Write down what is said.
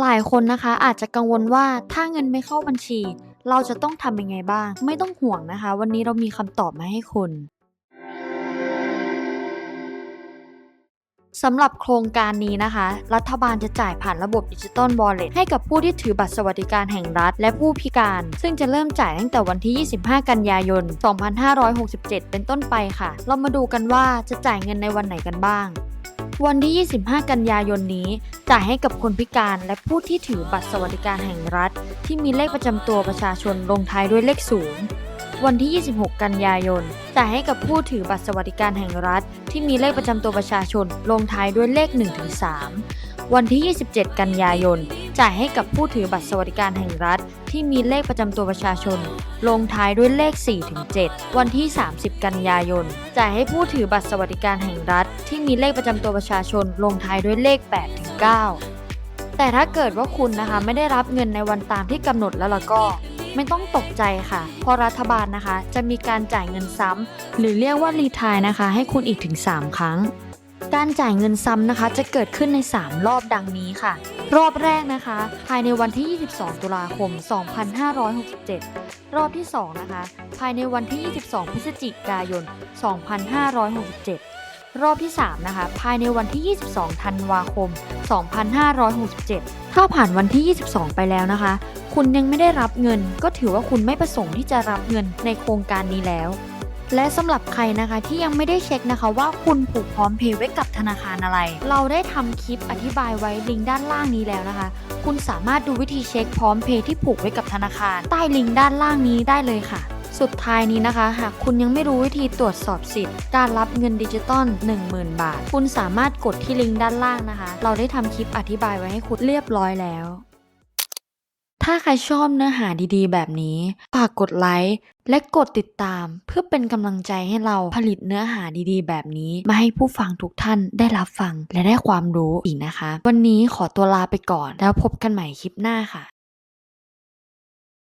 หลายคนนะคะอาจจะกังวลว่าถ้าเงินไม่เข้าบัญชี เราจะต้องทำยังไงบ้าง ไม่ต้องห่วงนะคะ วันนี้เรามีคำตอบมาให้คุณสำหรับโครงการนี้นะคะ รัฐบาลจะจ่ายผ่านระบบดิจิตอลวอลเลตให้กับผู้ที่ถือบัตรสวัสดิการแห่งรัฐ และผู้พิการ ซึ่งจะเริ่มจ่ายตั้งแต่วันที่ 25 กันยายน 2567 เป็นต้นไปค่ะ เรามาดูกันว่าจะจ่ายเงินในวันไหนกันบ้าง วันที่ 25 กันยายนนี้ จ่ายให้กับคนพิการและผู้ที่ถือบัตรสวัสดิการแห่งรัฐ ที่มีเลขประจำตัวประชาชนลงท้ายด้วยเลขศูนย์วันที่ 26 กันยายน จ่ายให้กับผู้ถือบัตรสวัสดิการแห่งรัฐ ที่มีเลขประจำตัวประชาชนลงท้ายด้วยเลข 1-3 วันที่ 27 กันยายน จ่ายให้กับผู้ถือบัตรสวัสดิการแห่งรัฐ ที่มีเลขประจำตัวประชาชน ลงท้ายด้วยเลข 4-7 วันที่ 30 กันยายน จ่ายให้ผู้ถือบัตรสวัสดิการแห่งรัฐ ที่มีเลขประจำตัวประชาชนลงท้ายด้วยเลข8-9แต่ถ้าเกิดว่าคุณนะคะไม่ได้รับเงินในวันตามที่กำหนดแล้วล่ะก็ ไม่ต้องตกใจค่ะ เพราะรัฐบาลนะคะ จะมีการจ่ายเงินซ้ำหรือเรียกว่ารีทายนะคะ ให้คุณอีกถึง 3 ครั้ง การจ่ายเงินซ้ำนะคะ จะเกิดขึ้นใน 3 รอบดังนี้ค่ะ รอบแรกนะคะ ภายในวันที่ 22 ตุลาคม 2567 รอบที่ 2 นะคะ ภายในวันที่ 22 พฤศจิกายน 2567 รอบที่ 3 นะคะ ภายในวันที่ 22 ธันวาคม 2567 ถ้าผ่านวันที่ 22 ไปแล้วนะคะ คุณยังไม่ได้รับเงิน ก็ถือว่าคุณไม่ประสงค์ที่จะรับเงินในโครงการนี้แล้ว และสำหรับใครนะคะที่ยังไม่ได้เช็คนะคะว่าคุณผูกพร้อมเพย์ไว้กับธนาคารอะไร เราได้ทำคลิปอธิบายไว้ลิงก์ด้านล่างนี้แล้วนะคะ คุณสามารถดูวิธีเช็คพร้อมเพย์ที่ผูกไว้กับธนาคาร ใต้ลิงก์ด้านล่างนี้ได้เลยค่ะ สุดท้ายนี้นะคะ หากคุณยังไม่รู้วิธีตรวจสอบสิทธิ์ การรับเงินดิจิตอล10,000 บาท คุณสามารถกดที่ลิงก์ด้านล่างนะคะ เราได้ทำคลิปอธิบายไว้ให้คุณเรียบร้อยแล้ว ถ้าใครชอบเนื้อหาดีๆ แบบนี้ฝากกดไลค์และกดติดตามเพื่อเป็นกำลังใจให้เราผลิตเนื้อหาดีๆ แบบนี้ มาให้ผู้ฟังทุกท่านได้รับฟังและได้ความรู้อีกนะคะ วันนี้ขอตัวลาไปก่อนแล้วพบกันใหม่คลิปหน้าค่ะ